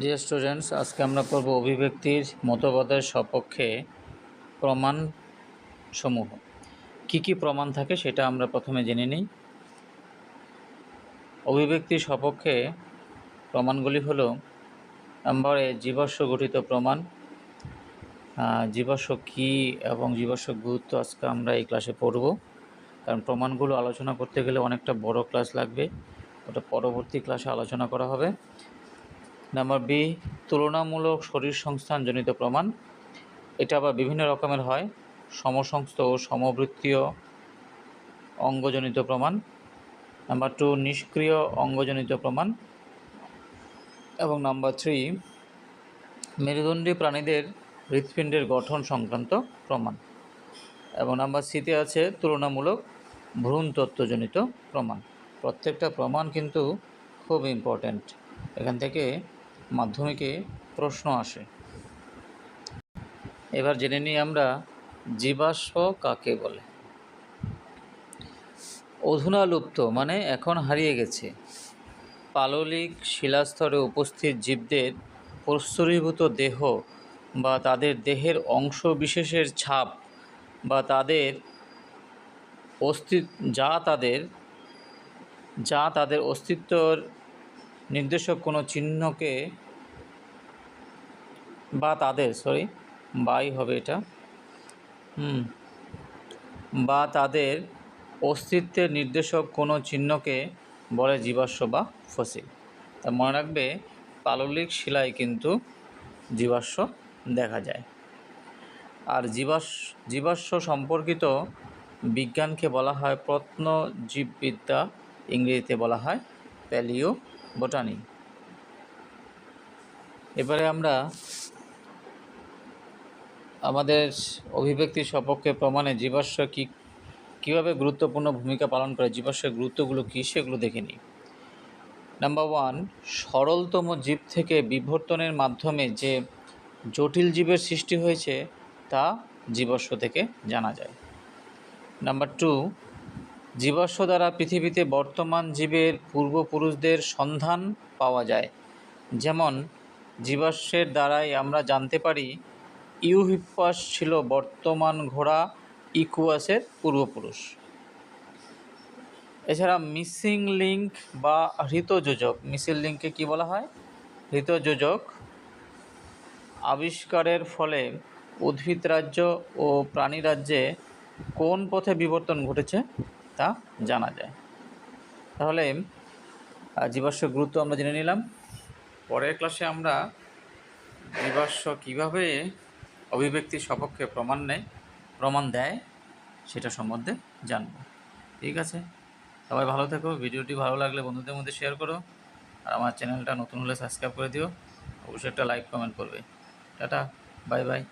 Dear students আজকে আমরা করব অভিব্যক্তির মতবাদের সপক্ষে প্রমাণ সমূহ কি কি প্রমাণ থাকে সেটা আমরা প্রথমে জেনে নিই। অভিব্যক্তির সপক্ষে প্রমাণগুলি হলো নাম্বার এ জীবাশ্ম গঠিত প্রমাণ জীবাশ্ম কী এবং জীবাশ্ম গুরুত্ব আজকে আমরা এই ক্লাসে পড়ব। কারণ প্রমাণগুলো আলোচনা করতে গেলে অনেকটা বড় ক্লাস লাগবে, ওটা পরবর্তী ক্লাসে আলোচনা করা হবে। নাম্বার বি তুলনামূলক শরীর সংস্থানজনিত প্রমাণ। এটা আবার বিভিন্ন রকমের হয়। সমসংস্থ ও সমবৃত্তীয় অঙ্গজনিত প্রমাণ। নাম্বার টু নিষ্ক্রিয় অঙ্গজনিত প্রমাণ। এবং নাম্বার থ্রি মেরুদণ্ডী প্রাণীদের হৃৎপিণ্ডের গঠন সংক্রান্ত প্রমাণ। এবং নাম্বার সিতে আছে তুলনামূলক ভ্রূণতত্ত্বজনিত প্রমাণ। প্রত্যেকটা প্রমাণ কিন্তু খুব ইম্পর্ট্যান্ট এখান থেকে মাধ্যমিকে প্রশ্ন আসে। এবার জেনে নিই আমরা জীবাশ্ম কাকে বলে। অধুনা লুপ্ত মানে এখন হারিয়ে গেছে। পাললিক শিলাস্তরে উপস্থিত জীবদের প্রস্তরীভূত দেহ বা তাদের দেহের অংশ বিশেষের ছাপ বা তাদের অস্তিত্ব যা তাদের যা তাদের অস্তিত্বর নির্দেশক কোনো চিহ্নকে বা তাদের সরি বাই হবে এটা। হুম, বা তাদের অস্তিত্বের নির্দেশক কোনো চিহ্নকে বলে জীবাশ্ম বা ফসিল। তা মনে রাখবে, পাললিক শিলায় কিন্তু জীবাশ্ম দেখা যায়। আর জীবাশ্ম জীবাশ্ম সম্পর্কিত বিজ্ঞানকে বলা হয় প্রত্নজীববিদ্যা, ইংরেজিতে বলা হয় প্যালিও বোটানি এবারে আমরা আমাদের অভিব্যক্তির সপক্ষে প্রমাণে জীবাশ্ম কী, কীভাবে গুরুত্বপূর্ণ ভূমিকা পালন করে, জীবাশ্মের গুরুত্বগুলো কী সেগুলো দেখে নিই। নাম্বার ওয়ান সরলতম জীব থেকে বিবর্তনের মাধ্যমে যে জটিল জীবের সৃষ্টি হয়েছে তা জীবাশ্ম থেকে জানা যায়। নাম্বার টু জীবাশ্ম দ্বারা পৃথিবীতে বর্তমান জীবের পূর্বপুরুষদের সন্ধান পাওয়া যায়। যেমন, জীবাশ্মের দ্বারাই আমরা জানতে পারি, ইউহিপ্পাস ছিল বর্তমান ঘোড়া ইকুয়াসের পূর্বপুরুষ। এছাড়া মিসিং লিঙ্ক বা হৃতযোজক, মিসিং লিঙ্ককে কী বলা হয়? হৃতযোজক আবিষ্কারের ফলে উদ্ভিদ রাজ্য ও প্রাণী রাজ্যে কোন পথে বিবর্তন ঘটেছে? তা জানা যায়। তাহলে আহ, জীবাশ্মের গুরুত্ব আমরা জেনে নিলাম। পরের ক্লাসে আমরা জীবাশ্ম কীভাবে অভিব্যক্তির সপক্ষে প্রমাণ নেয় প্রমাণ দেয় সেটা সম্বন্ধে জানব। ঠিক আছে? সবাই ভালো থেকো। ভিডিওটি ভালো লাগলে বন্ধুদের মধ্যে শেয়ার করো। আর আমার চ্যানেলটা নতুন হলে সাবস্ক্রাইব করে দিও। অবশ্যই একটা লাইক কমেন্ট করবে। টাটা। Bye bye